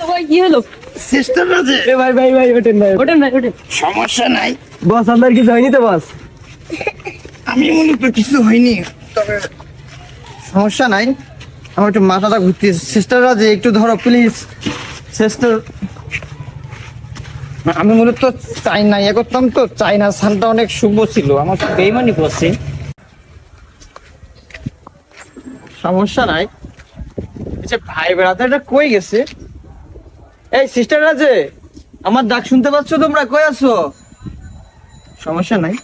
হলো ভাই কি হলো? সিস্টার আছে। এ ভাই ভাই ভাই ওঠেন ভাই ওঠেন ভাই ওঠেন। সমস্যা নাই। বস আপনার কিছু হয়নি তো বস। আমি মূলত কিছু হয়নি তবে সমস্যা নাই। আমার একটু মাথাটা ঘুরতে সিস্টার আছে একটু ধরো প্লিজ সিস্টার আমি মূলত চাই না ইয়ে করতাম তো চাইনা সানটা অনেক শুভ ছিল। আমার বেইমানি করছে। সমস্যা নাই। ভাই বেড়াতে এটা কই গেছে? এই সিস্টার আছে? আমার ডাক শুনতে পাচ্ছ তোমরা? কই আছো? সমস্যা নাই।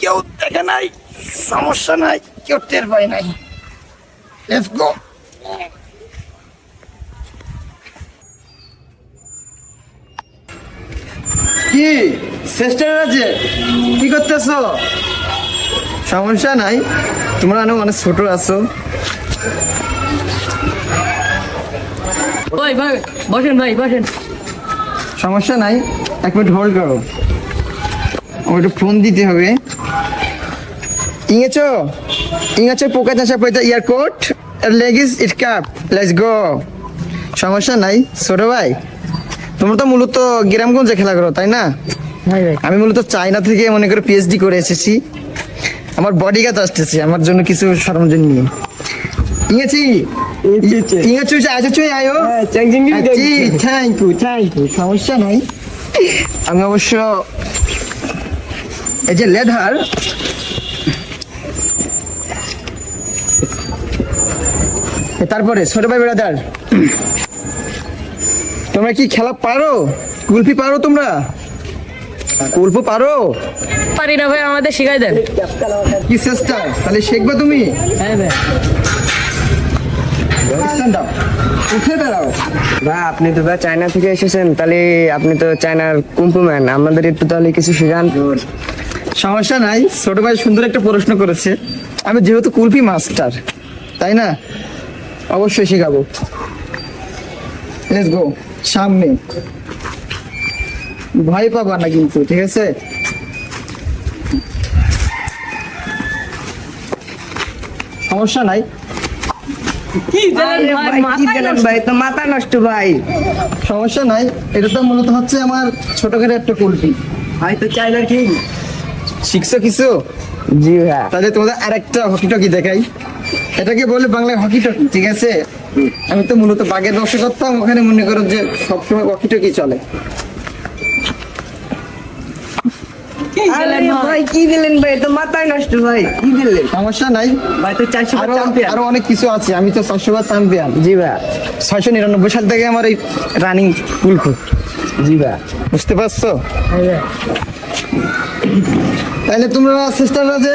কেউ দেখে নাই সমস্যা নাই কেউ টের পায় নাই। লেটস গো কি? সিস্টার আছে? কি করতেছো? সমস্যা নাই। তোমরা অনেক অনেক ছোট আছো। ভাই ভাই বসেন ভাই বসেন। সমস্যা নাই এক মিনিট হোল্ড করো। আমার একটু ফোন দিতে হবে। ইংেছো ইংেছো পোকা চাষা পয়তা এয়ারপোর্ট লেগিস ইট কাপ লেটস গো সমস্যা নাই ছোট ভাই। তোমরা তো মূলত গ্রামগঞ্জে খেলা করো তাই না? ভাই ভাই। আমি মূলত চায়না থেকে মনে করে পিএইচডি করে এসেছি। আমার বডি গাছ আসতেছে আমার জন্য কিছু সরঞ্জাম নিয়ে। ইংেছি ইংেছো আছো চুই আয়ো হ্যাঁ চ্যাংচিং থ্যাংক ইউ থ্যাংক ইউ সমস্যা নাই আমি অবশ্য এই যে লেধার তারপরে ছোট ভাই বেড়াদার তোমরা কি খেলা পারো? কুলফি পারো তোমরা? কুলফু পারো? পারি না ভাই আমাদের শিখাই দেন। কি চেষ্টা তাহলে শিখবে তুমি? হ্যাঁ ভাই। Stand up. উঠে দাঁড়াও। ভাই আপনি তো ভাই চায়না থেকে এসেছেন তাহলে আপনি তো চায়নার কুম্পু ম্যান আমাদের একটু তাহলে কিছু শেখান। সমস্যা নাই ছোট ভাই সুন্দর একটা প্রশ্ন করেছে। আমি যেহেতু কুলফি মাস্টার তাই না? অবশ্যই শেখাবো। লেটস গো সামনে। ভয় পাবা না কিন্তু ঠিক আছে? সমস্যা নাই। ভাই তো মাথা নষ্ট ভাই। সমস্যা নাই এটা তো মূলত হচ্ছে আমার ছোটখাটো একটা কুলফি ভাই তো চায়নার কি শিখছো কিছু? জি ভাই। তাহলে তোমাদের আরেকটা হকি টকি দেখাই। এটাকে বলে বাংলায় হকি টকি ঠিক আছে? আমি তো মূলত বাগের ব্যবসা করতাম ওখানে মনে করো যে সবসময় হকি টকি চলে কি আরে জানেন ভাই ভাই কি দিলেন ভাই? তো মাথায় নষ্ট ভাই। কি দিলেন সমস্যা নাই। ভাই তো চারশো আরও চ্যাম্পিয়ন আরও অনেক কিছু আছে। আমি তো চারশো বার চ্যাম্পিয়ন জি ভাই। ছয়শো নিরানব্বই সাল থেকে আমার এই রানিং কুলখু জি ভাই। বুঝতে পারছ? হ্যাঁ তাহলে তোমরা সিস্টাররা যে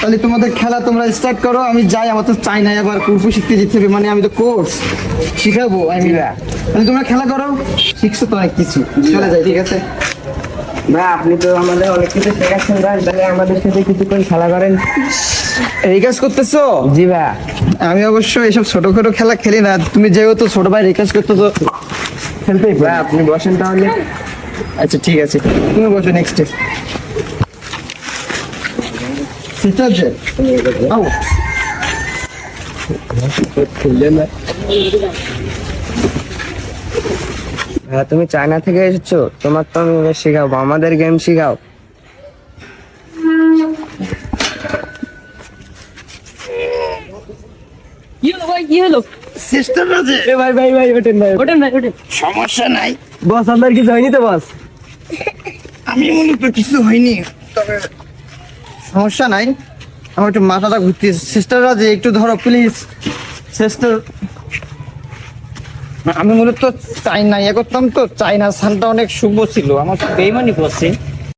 তাহলে তোমাদের খেলা তোমরা স্টার্ট করো। আমি যাই আমার তো চাই না আবার কুলফু শিখতে যেতে হবে। মানে আমি তো কোর্স শিখাবো আমি তাহলে তোমরা খেলা করো। শিখছো তো অনেক কিছু। চলে যাই ঠিক আছে? ভাই আপনি তো আমাদের অনেক কিছু শেখাচ্ছেন ভাই। তাহলে আমাদের সাথে কিছুক্ষণ খেলা করেন। এই কাজ করতেছো? জি ভাই। আমি অবশ্য এসব ছোটখাটো খেলা খেলি না। তুমি যেহেতু ছোট ভাই রেকাজ করতেছো খেলতেই ভাই আপনি বসেন তাহলে। আচ্ছা ঠিক আছে। তুমি বসো নেক্সট সিস্টার আও হ্যাঁ তুমি চায়না থেকে এসেছ? তোমার তো আমি শেখাবো আমাদের গেম শেখাও। কি হলো ভাই? কি হলো? সিস্টার আছে। এ ভাই ভাই ভাই ওঠেন ভাই ওঠেন ভাই ওঠেন। সমস্যা নাই। বস আপনার কিছু হয়নি তো বস। আমি মূলত কিছু হয়নি তবে সমস্যা নাই। আমার একটু মাথাটা ঘুরতে সিস্টার আছে একটু ধরো প্লিজ সিস্টার আমি মূলত চাই না ইয়ে করতাম তো চাইনা সানটা অনেক শুভ ছিল। আমার বেইমানি করছে।